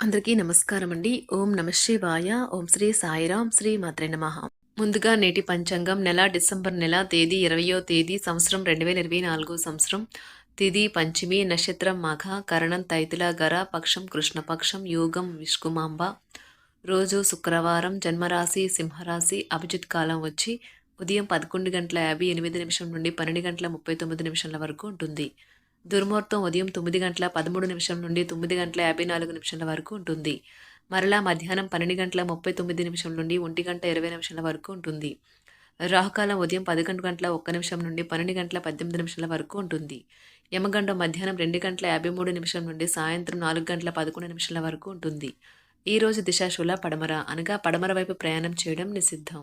అందరికీ నమస్కారం అండి ఓం నమ శివాయ. ఓం శ్రీ సాయిరాం. శ్రీ మాత్రే నమ. ముందుగా నేటి పంచాంగం నెల డిసెంబర్ నెల తేదీ ఇరవయో తేదీ సంవత్సరం రెండు వేల ఇరవై నాలుగు సంవత్సరం. తిది పంచమి నక్షత్రం మఘ కరణం తైతుల గర పక్షం కృష్ణపక్షం యోగం విష్కుమాంబ రోజు శుక్రవారం జన్మరాశి సింహరాశి అభిజిత్ కాలం వచ్చి ఉదయం పదకొండు గంటల యాభై ఎనిమిది నిమిషం నుండి పన్నెండు గంటల ముప్పై తొమ్మిది నిమిషాల వరకు ఉంటుంది. దుర్ముహూర్తం ఉదయం తొమ్మిది గంటల పదమూడు నిమిషం నుండి తొమ్మిది గంటల యాభై నాలుగు నిమిషాల వరకు ఉంటుంది. మరలా మధ్యాహ్నం పన్నెండు గంటల ముప్పై తొమ్మిది నిమిషం నుండి ఒంటి గంట ఇరవై నిమిషాల వరకు ఉంటుంది. రాహుకాలం ఉదయం పదకొండు గంటల ఒక్క నిమిషం నుండి పన్నెండు గంటల పద్దెనిమిది నిమిషాల వరకు ఉంటుంది. యమగండం మధ్యాహ్నం రెండు గంటల యాభై మూడు నిమిషం నుండి సాయంత్రం నాలుగు గంటల పదకొండు నిమిషాల వరకు ఉంటుంది. ఈ రోజు దిశాశూల పడమర అనగా పడమర వైపు ప్రయాణం చేయడం నిషిద్ధం.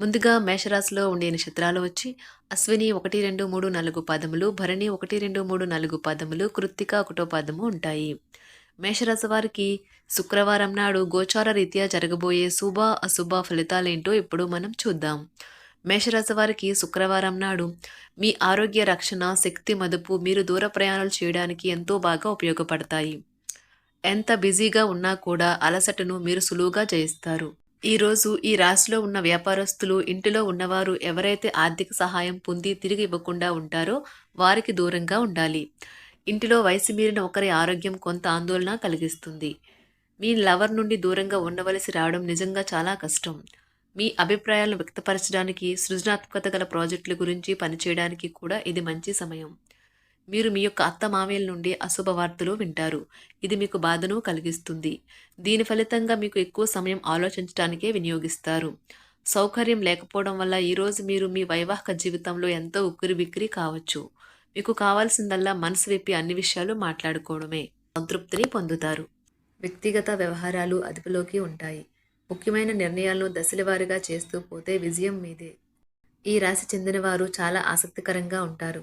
ముందుగా మేషరాశిలో ఉండే నక్షత్రాలు వచ్చి అశ్విని ఒకటి రెండు మూడు నాలుగు పదములు భరణి ఒకటి రెండు మూడు నాలుగు పదములు కృత్తిక ఒకటో పదము ఉంటాయి. మేషరాశి వారికి శుక్రవారం నాడు గోచార రీత్యా జరగబోయే శుభ అశుభ ఫలితాలేంటో ఇప్పుడు మనం చూద్దాం. మేషరాశి వారికి శుక్రవారం నాడు మీ ఆరోగ్య రక్షణ శక్తి మదుపు మీరు దూర ప్రయాణాలు చేయడానికి ఎంతో బాగా ఉపయోగపడతాయి. ఎంత బిజీగా ఉన్నా కూడా అలసటను మీరు సులువుగా జయిస్తారు. ఈరోజు ఈ రాశిలో ఉన్న వ్యాపారస్తులు ఇంటిలో ఉన్నవారు ఎవరైతే ఆర్థిక సహాయం పొంది తిరిగి ఇవ్వకుండా ఉంటారో వారికి దూరంగా ఉండాలి. ఇంటిలో వయసు మీరిన ఒకరి ఆరోగ్యం కొంత ఆందోళన కలిగిస్తుంది. మీ లవర్ నుండి దూరంగా ఉండవలసి రావడం నిజంగా చాలా కష్టం. మీ అభిప్రాయాలను వ్యక్తపరచడానికి సృజనాత్మకత గల ప్రాజెక్టుల గురించి పనిచేయడానికి కూడా ఇది మంచి సమయం. మీరు మీ యొక్క అత్త మామయ్యల నుండి అశుభ వార్తలు వింటారు. ఇది మీకు బాధను కలిగిస్తుంది. దీని ఫలితంగా మీకు ఎక్కువ సమయం ఆలోచించడానికే వినియోగిస్తారు. సౌకర్యం లేకపోవడం వల్ల ఈరోజు మీరు మీ వైవాహిక జీవితంలో ఎంతో ఉక్కిరి బిక్కిరి కావచ్చు. మీకు కావాల్సిందల్లా మనసు విప్పి అన్ని విషయాలు మాట్లాడుకోవడమే. సంతృప్తిని పొందుతారు. వ్యక్తిగత వ్యవహారాలు అదుపులోకి ఉంటాయి. ముఖ్యమైన నిర్ణయాలను దశలవారీగా చేస్తూ పోతే విజయం మీదే. ఈ రాశి చెందినవారు చాలా ఆసక్తికరంగా ఉంటారు.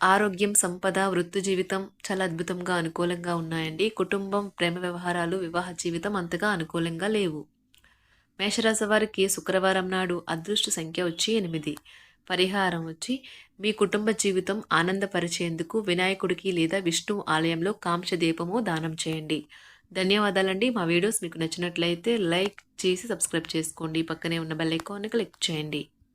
ఆరోగ్యం సంపద వృత్తి జీవితం చాలా అద్భుతంగా అనుకూలంగా ఉన్నాయండి. కుటుంబం ప్రేమ వ్యవహారాలు వివాహ జీవితం అంతగా అనుకూలంగా లేవు. మేషరాశి వారికి శుక్రవారం నాడు అదృష్ట సంఖ్య వచ్చి ఎనిమిది. పరిహారం వచ్చి మీ కుటుంబ జీవితం ఆనందపరిచేందుకు వినాయకుడికి లేదా విష్ణు ఆలయంలో కాంక్ష దీపము దానం చేయండి. ధన్యవాదాలండి. మా వీడియోస్ మీకు నచ్చినట్లయితే లైక్ చేసి సబ్స్క్రైబ్ చేసుకోండి. పక్కనే ఉన్న బెల్ ఐకాన్ని క్లిక్ చేయండి.